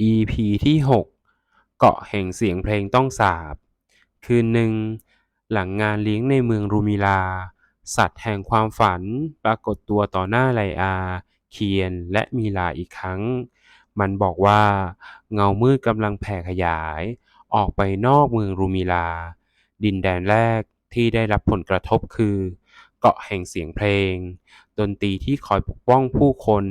EP ที่ 6 เกาะแห่งเสียงเพลงต้องสาปคืนหนึ่ง หลังงานเลี้ยงในเมืองรูมิลา สัตว์แห่งความฝันปรากฏตัวต่อหน้าไลอา เคียนและมีลาอีกครั้ง มันบอกว่าเงามืดกำลังแผ่ขยาย ออกไปนอกเมืองรูมิลา ดินแดนแรกที่ได้รับผลกระทบคือ เกาะแห่งเสียงเพลง ดนตรีที่คอยปกป้องผู้คน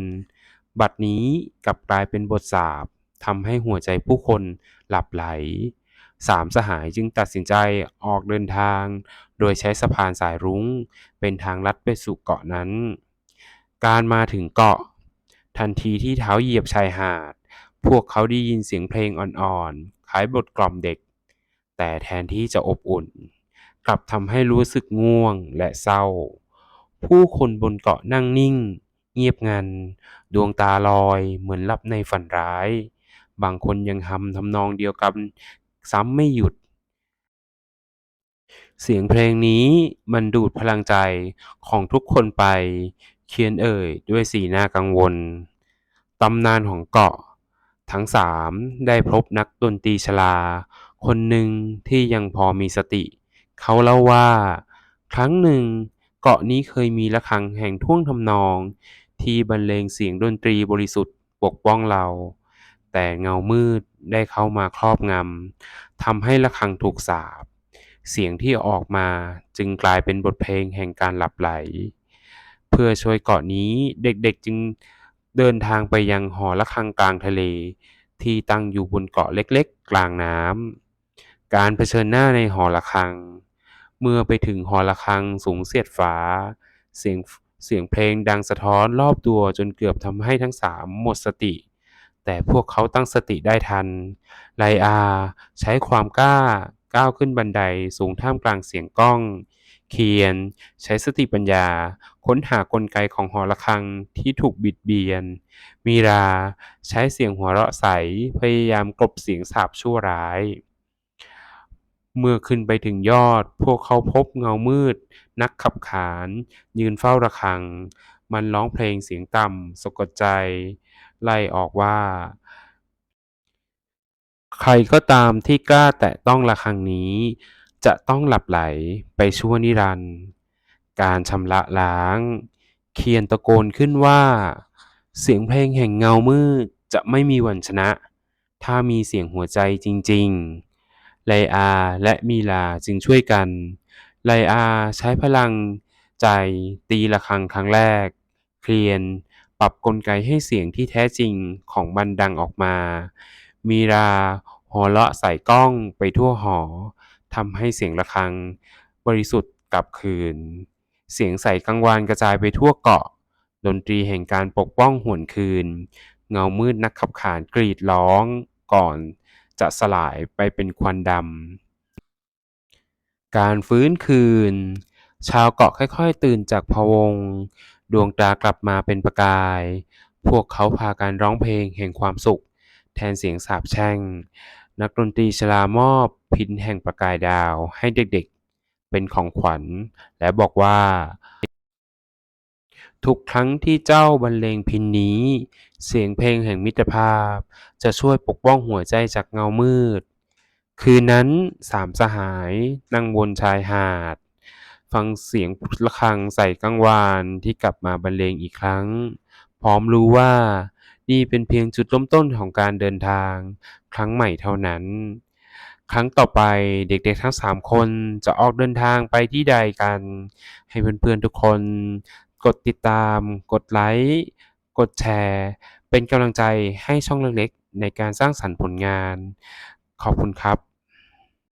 บัดนี้กลับกลายเป็นบทสาป ทำให้หัวใจผู้คนหลับไหลสามสหายจึงตัดสินใจออกเดินทาง โดยใช้สะพานสายรุ้ง เป็นทางลัดไปสู่เกาะนั้น การมาถึงเกาะ ทันทีที่เท้าเหยียบชายหาด พวกเขาได้ยินเสียงเพลงอ่อนๆคล้ายบทกล่อมเด็ก แต่แทนที่จะอบอุ่น กลับทำให้รู้สึกง่วงและเศร้า ผู้คนบนเกาะนั่งนิ่ง เงียบงัน ดวงตาลอยเหมือนหลับในฝันร้าย บางคนยังฮัมทำนองเดียวกันซ้ำไม่หยุด เสียงเพลงนี้มันดูดพลังใจของทุกคนไป เคียนเอ่ยด้วยสีหน้ากังวล ตำนานของเกาะ ทั้งสามได้พบนักดนตรีชราคนหนึ่งที่ยังพอมีสติ เขาเล่าว่า ครั้งหนึ่งเกาะนี้เคยมีระฆังแห่งท่วงทำนอง ที่บรรเลงเสียงดนตรีบริสุทธิ์ปกป้องเรา แต่เงามืดได้เข้ามาครอบงำทำให้ระฆังถูกสาปเสียงที่ออกมาจึงกลายเป็นบทเพลงแห่งการหลับไหล เพื่อช่วยเกาะนี้เด็กๆจึงเดินทางไปยังหอระฆังกลางทะเล ที่ตั้งอยู่บนเกาะเล็กๆ กลางน้ำการเผชิญหน้าในหอระฆัง เมื่อไปถึงหอระฆังสูงเสียดฟ้า เสียงเสียงเพลงดังสะท้อนรอบตัวจนเกือบทำให้ทั้งสามหมดสติ แต่พวกเขาตั้งสติได้ทัน ไลอาใช้ความกล้าก้าวขึ้นบันไดสูงท่ามกลางเสียงกล้อง เคียน ใช้สติปัญญา ค้นหากลไกของหอระฆังที่ถูกบิดเบียน มีรา ใช้เสียงหัวเราะใส พยายามกลบเสียงสาปชั่วร้าย เมื่อขึ้นไปถึงยอด พวกเขาพบเงามืด นักขับขาน ยืนเฝ้าระฆัง มันร้องเพลงเสียงต่ำสะกดใจ ไล่ออกว่า ใครก็ตามที่กล้าแตะต้องระฆังนี้ จะต้องหลับไหลไปชั่วนิรันดร์การชำระล้าง เคียนตะโกนขึ้นว่า เสียงเพลงแห่งเงามืดจะไม่มีวันชนะ ถ้ามีเสียงหัวใจจริง ๆ ไลอาและมีลาจึงช่วยกัน ไลอาใช้พลังใจตีระฆังครั้งแรก เคียน ปรับกลไกให้เสียงที่แท้จริงของมันดังออกมา มีราหัวเราะใส่กล้องไปทั่วหอทำให้เสียงระฆัง บริสุทธิ์กลับคืน เสียงใสกังวานกระจายไปทั่วเกาะ ดนตรีแห่งการปกป้องหวนคืน เงามืดนักขับขานกรีดร้องก่อนจะสลายไปเป็นควันดำ การฟื้นคืน ชาวเกาะค่อยๆ ตื่นจากพะวง ดวงตากลับมาเป็นประกาย พวกเขาพากันร้องเพลงแห่งความสุข แทนเสียงสาปแช่ง นักดนตรีชรามอบพิณแห่งประกายดาวให้เด็กๆ เป็นของขวัญ และบอกว่า ทุกครั้งที่เจ้าบรรเลงพิณนี้ เสียงเพลงแห่งมิตรภาพ จะช่วยปกป้องหัวใจจากเงามืด คืนนั้นสามสหายนั่งบนชายหาด ฟังเสียงระฆังใส่กังวานที่กลับมาบรรเลงอีกครั้ง พร้อมรู้ว่า นี่เป็นเพียงจุดเริ่มต้นของการเดินทาง ครั้งใหม่เท่านั้น ครั้งต่อไปเด็กๆทั้งสามคนจะออกเดินทางไปที่ใดกัน ให้เพื่อนๆทุกคน กดติดตาม กดไลค์ กดแชร์ เป็นกำลังใจให้ช่องเล็กๆในการสร้างสรรค์ผลงาน ขอบคุณครับ